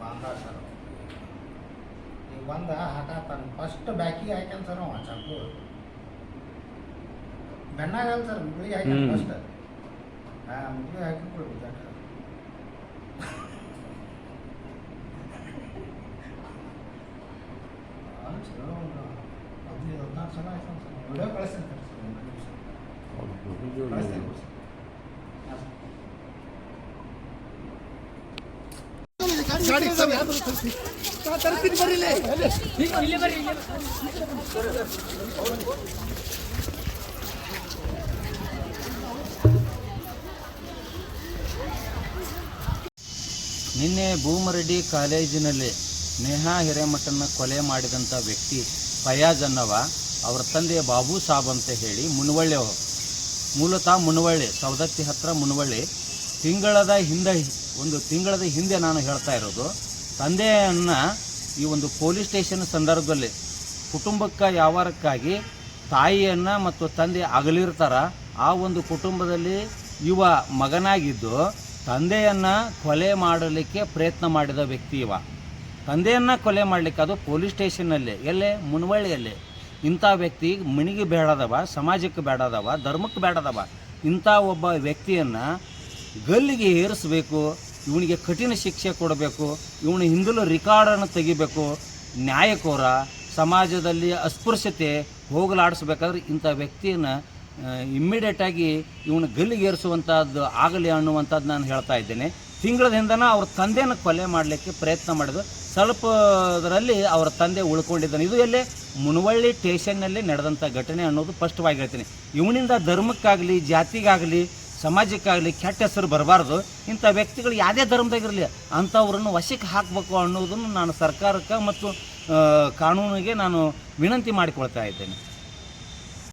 ಬಂದ ಸರ್. ಈಗ ಬಂದ ಹಾಕಾತಾನ ಫಸ್ಟ್ ಬ್ಯಾಕಿಗೆ ಹಾಕ್ಯಾನ ಸರ್ ಅವ ಚಾಕು ಬೆನ್ನಾಗಲ್ಲ ಸರ್ ಮುಗುಳಿಗೆ ಹಾಕ್ಯಾನ ಫಸ್ಟ್ ಹಾ ಹಾಂ ಮುಗುಳಿಗೆ ಹಾಕಿಕೊಂಡು ಬಿದ್ದಾಟ ಹದಿನೈದು ಹದಿನಾರು ಸಲ ಆಯ್ತು ಸರ್. ವಿಡಿಯೋ ಕಳಿಸ್ತೀನಿ ಸರ್. ಕಳಿಸ್ತೀನಿ ನಿನ್ನೆ ಭೂಮರೆಡ್ಡಿ ಕಾಲೇಜಿನಲ್ಲಿ ನೇಹಾ ಹಿರೇಮಠನ ಕೊಲೆ ಮಾಡಿದಂಥ ವ್ಯಕ್ತಿ ಫಯಾಜ್ ಅನ್ನವ ಅವರ ತಂದೆ ಬಾಬು ಸಾಬ್ ಅಂತ ಹೇಳಿ ಮುನವಳ್ಳಿ ಮೂಲತಃ ಮುನವಳ್ಳಿ, ಸವದತ್ತಿ ಹತ್ರ ಮುನವಳ್ಳಿ, ತಿಂಗಳದ ಹಿಂದೆ ಒಂದು ತಿಂಗಳದ ಹಿಂದೆ ನಾನು ಹೇಳ್ತಾ ಇರೋದು, ತಂದೆಯನ್ನು ಈ ಒಂದು ಪೊಲೀಸ್ ಸ್ಟೇಷನ್ ಸಂದರ್ಭದಲ್ಲಿ ಕುಟುಂಬಕ್ಕೆ ವ್ಯವಹಾರಕ್ಕಾಗಿ ತಾಯಿಯನ್ನು ಮತ್ತು ತಂದೆ ಅಗಲಿರ್ತಾರ, ಆ ಒಂದು ಕುಟುಂಬದಲ್ಲಿ ಇವ ಮಗನಾಗಿದ್ದು ತಂದೆಯನ್ನು ಕೊಲೆ ಮಾಡಲಿಕ್ಕೆ ಪ್ರಯತ್ನ ಮಾಡಿದ ವ್ಯಕ್ತಿ ಇವ. ತಂದೆಯನ್ನು ಕೊಲೆ ಮಾಡಲಿಕ್ಕೆ ಅದು ಪೊಲೀಸ್ ಸ್ಟೇಷನ್ನಲ್ಲಿ, ಎಲ್ಲೇ? ಮುನವಳ್ಳಿಯಲ್ಲಿ. ಇಂಥ ವ್ಯಕ್ತಿ ಮಣಿಗೆ ಬೇಡದವ, ಸಮಾಜಕ್ಕೆ ಬೇಡದವ, ಧರ್ಮಕ್ಕೆ ಬೇಡದವ, ಇಂಥ ಒಬ್ಬ ವ್ಯಕ್ತಿಯನ್ನು ಗಲ್ಲಿಗೆ ಏರಿಸಬೇಕು, ಇವನಿಗೆ ಕಠಿಣ ಶಿಕ್ಷೆ ಕೊಡಬೇಕು, ಇವನ ಹಿಂದಲು ರೆಕಾರ್ಡನ್ನು ತೆಗಿಬೇಕು ನ್ಯಾಯಕೋರ ಸಮಾಜದಲ್ಲಿ ಅಸ್ಪೃಶ್ಯತೆ ಹೋಗಲಾಡಿಸ್ಬೇಕಾದ್ರೆ ಇಂಥ ವ್ಯಕ್ತಿಯನ್ನು ಇಮ್ಮಿಡಿಯೇಟಾಗಿ ಇವನು ಗಲ್ಲಿಗೇರಿಸುವಂಥದ್ದು ಆಗಲಿ ಅನ್ನುವಂಥದ್ದು ನಾನು ಹೇಳ್ತಾ ಇದ್ದೇನೆ. ತಿಂಗಳದಿಂದನ ಅವ್ರ ತಂದೆಯನ್ನು ಕೊಲೆ ಮಾಡಲಿಕ್ಕೆ ಪ್ರಯತ್ನ ಮಾಡಿದ್ರು. ಸ್ವಲ್ಪದರಲ್ಲಿ ಅವರ ತಂದೆ ಉಳ್ಕೊಂಡಿದ್ದಾನೆ. ಇದು ಎಲ್ಲೇ? ಮುನವಳ್ಳಿ ಸ್ಟೇಷನ್ನಲ್ಲಿ ನಡೆದಂಥ ಘಟನೆ ಅನ್ನೋದು ಸ್ಪಷ್ಟವಾಗಿ ಹೇಳ್ತೀನಿ. ಇವನಿಂದ ಧರ್ಮಕ್ಕಾಗಲಿ, ಜಾತಿಗಾಗಲಿ ಸಮಾಜಕ್ಕಾಗಲಿ ಕೆಟ್ಟ ಹೆಸರು ಬರಬಾರ್ದು. ಇಂಥ ವ್ಯಕ್ತಿಗಳು ಯಾವುದೇ ಧರ್ಮದಾಗಿರಲಿ ಅಂಥವ್ರನ್ನು ವಶಕ್ಕೆ ಹಾಕಬೇಕು ಅನ್ನೋದನ್ನು ನಾನು ಸರ್ಕಾರಕ್ಕೆ ಮತ್ತು ಕಾನೂನಿಗೆ ನಾನು ವಿನಂತಿ ಮಾಡಿಕೊಳ್ತಾ ಇದ್ದೇನೆ.